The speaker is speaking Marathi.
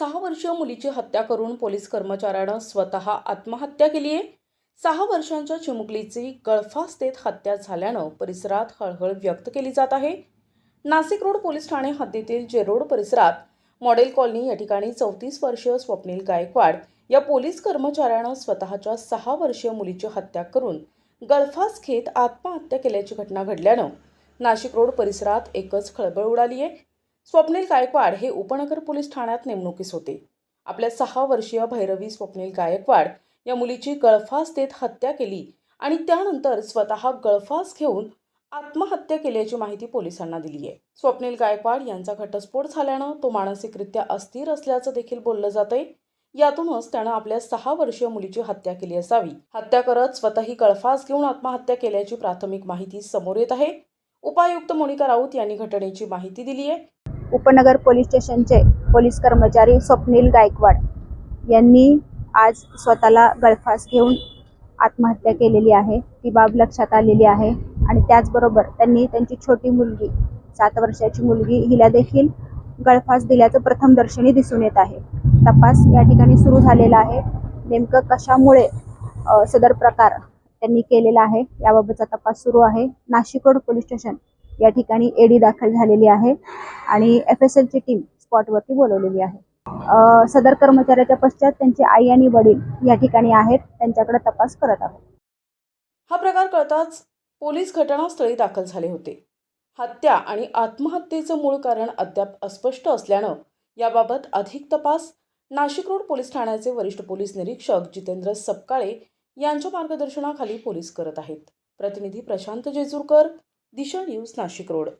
सहा वर्षीय मुलीची हत्या करून पोलीस कर्मचाऱ्यानं स्वतः आत्महत्या केली आहे. सहा वर्षांच्या चिमुकलीची गळफासतेत हत्या झाल्यानं परिसरात हळहळ व्यक्त केली जात आहे. नाशिक रोड पोलीस ठाणे हद्दीतील जेरोड परिसरात मॉडेल कॉलनी या ठिकाणी चौतीस वर्षीय स्वप्नील गायकवाड या पोलीस कर्मचाऱ्यानं स्वतःच्या सहा वर्षीय मुलीची हत्या करून गळफास घेत आत्महत्या केल्याची घटना घडल्यानं नाशिक रोड परिसरात एकच खळबळ उडाली आहे. स्वप्नील गायकवाड हे उपनगर पोलीस ठाण्यात नेमणुकीस होते. आपल्या सहा वर्षीय भैरवी स्वप्नील गायकवाड या मुलीची गळफास देत हत्या केली आणि त्यानंतर स्वतः गळफास घेऊन आत्महत्या केल्याची माहिती पोलिसांना दिली आहे. स्वप्नील गायकवाड यांचा घटस्फोट झाल्यानं तो मानसिकरित्या अस्थिर असल्याचं देखील बोललं जात आहे यातूनच त्यानं आपल्या सहा वर्षीय मुलीची हत्या केली असावी. हत्या करत स्वतःही गळफास घेऊन आत्महत्या केल्याची प्राथमिक माहिती समोर येत आहे. उपायुक्त मोनिका राऊत यांनी घटनेची माहिती दिली आहे. उपनगर पोलीस स्टेशनचे पोलीस कर्मचारी स्वप्नील गायकवाड यांनी आज स्वतःला गळफास घेऊन आत्महत्या केलेली आहे. ती बाब लक्षात आलेली आहे आणि त्याचबरोबर त्यांनी त्यांची छोटी मुलगी सात वर्षाची मुलगी हिला देखील गळफास दिल्याचं प्रथमदर्शनी दिसून येत आहे. तपास या ठिकाणी सुरू झालेला आहे. नेमकं कशामुळे सदर प्रकार त्यांनी केलेला आहे याबाबतचा तपास सुरू आहे. नाशिकोड पोलीस स्टेशन या ठिकाणी एडी दाखल झालेली आहे. आणि एफ एस एलची टीम स्पॉटवरती बोलवलेली आहे. सदर कर्मचाऱ्याच्या पश्चात त्यांचे आई आणि वडील या ठिकाणी आहेत. त्यांच्याकडे तपास करत आहोत. हा प्रकार कळताच पोलीस घटनास्थळी दाखल झाले होते. हत्या आणि आत्महत्येचं मूळ कारण अद्याप अस्पष्ट असल्यानं याबाबत अधिक तपास नाशिक रोड पोलीस ठाण्याचे वरिष्ठ पोलीस निरीक्षक जितेंद्र सपकाळे यांच्या मार्गदर्शनाखाली पोलीस करत आहेत. प्रतिनिधी प्रशांत जेजूरकर दिशा न्यूज नाशिक रोड.